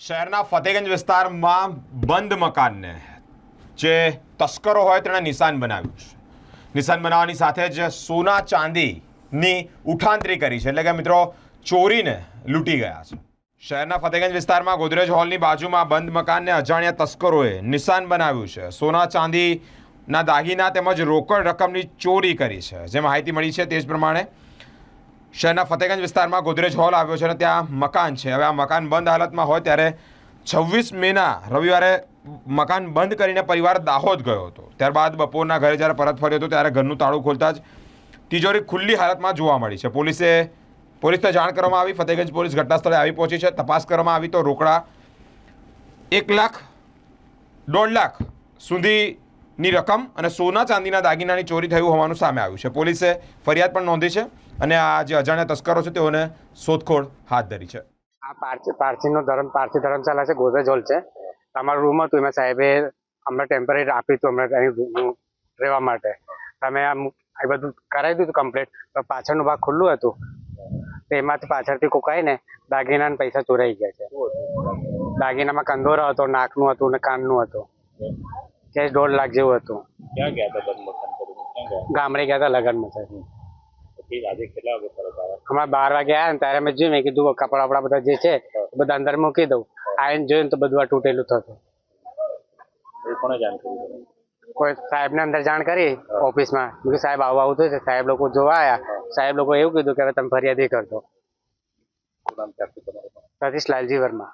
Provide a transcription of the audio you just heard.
શહેરના ફતેગંજ વિસ્તારમાં બંધ મકાનને જે તસ્કરો હોય તેણે નિશાન બનાવ્યું છે. નિશાન બનાવવાની સાથે જ સોના ચાંદીની ઉઠાંતરી કરી છે. એટલે કે મિત્રો, ચોરીને લૂંટી ગયા છે. શહેરના ફતેગંજ વિસ્તારમાં ગોદરેજ હોલની બાજુમાં બંધ મકાનને અજાણ્યા તસ્કરોએ નિશાન બનાવ્યું છે. સોના ચાંદીના દાગીના તેમજ રોકડ રકમની ચોરી કરી છે. જે માહિતી મળી છે તે જ પ્રમાણે શહેરના ફતેગંજ વિસ્તારમાં ગોદરેજ હોલ આવ્યો છે અને ત્યાં મકાન છે. હવે આ મકાન બંધ હાલતમાં હોય ત્યારે છવ્વીસ મેના રવિવારે મકાન બંધ કરીને પરિવાર દાહોદ ગયો હતો. ત્યારબાદ બપોરના ઘરે જ્યારે પરત ફર્યો હતો ત્યારે ઘરનું તાળું ખોલતા જ તિજોરી ખુલ્લી હાલતમાં જોવા મળી છે. પોલીસે, પોલીસને જાણ કરવામાં આવી. ફતેગંજ પોલીસ ઘટના સ્થળે આવી પહોંચી છે. તપાસ કરવામાં આવી તો રોકડા એક લાખ, દોઢ લાખ સુધીની રકમ અને સોના ચાંદીના દાગીનાની ચોરી થયું હોવાનું સામે આવ્યું છે. પોલીસે ફરિયાદ પણ નોંધી છે અને આ જે અજાણ્યા તસ્કરો છે તેઓને શોધખોળ હાથ ધરી છે. આ પારસી, પારસીનો ધર્મ, પારસી ધર્મશાળા છે ગોદરેજ હોલ છે. તમારું રૂમ હતું, એમાં સાહેબે અમને ટેમ્પરરી આપ્યું હતું, અમને અહીં રહેવા માટે. તમે આમ એ બધું કરાવી દીધું કમ્પ્લીટ પણ પાછળનું ભાગ ખુલ્લું હતું. તો એમાંથી પાછળથી કોકાઈને દાગીના ને પૈસા ચોરાઈ ગયા છે. દાગીનામાં કંદોરો હતો, નાકનું હતું ને કાનનું હતું. કેશ દોઢ લાખ જેવું હતું. ક્યાં ગયા હતા બંધ મકાન કરીને? ક્યાં ગયા? ગામડે ગયા હતા લગ્નમાં સાહેબ પછી આજે કેટલા વાગે પરત આવ્યા હમણાં બાર વાગે આવ્યા ને ત્યારે મેં જોયું મેં કીધું કપડા વપડા બધા જે છે એ બધા અંદર મૂકી દઉં. આવીને જોયું તો બધું આ તૂટેલું થતું. કોઈ કોને જાણ કરી? કોઈ સાહેબને અંદર જાણ કરી ઓફિસમાં. મેં સાહેબ આવું આવું થયું છે. સાહેબ લોકો જોવા આવ્યા સાહેબ લોકો એવું કીધું કે હવે તમે ફરિયાદ કરજો. સતીશ લાલજી વર્મા.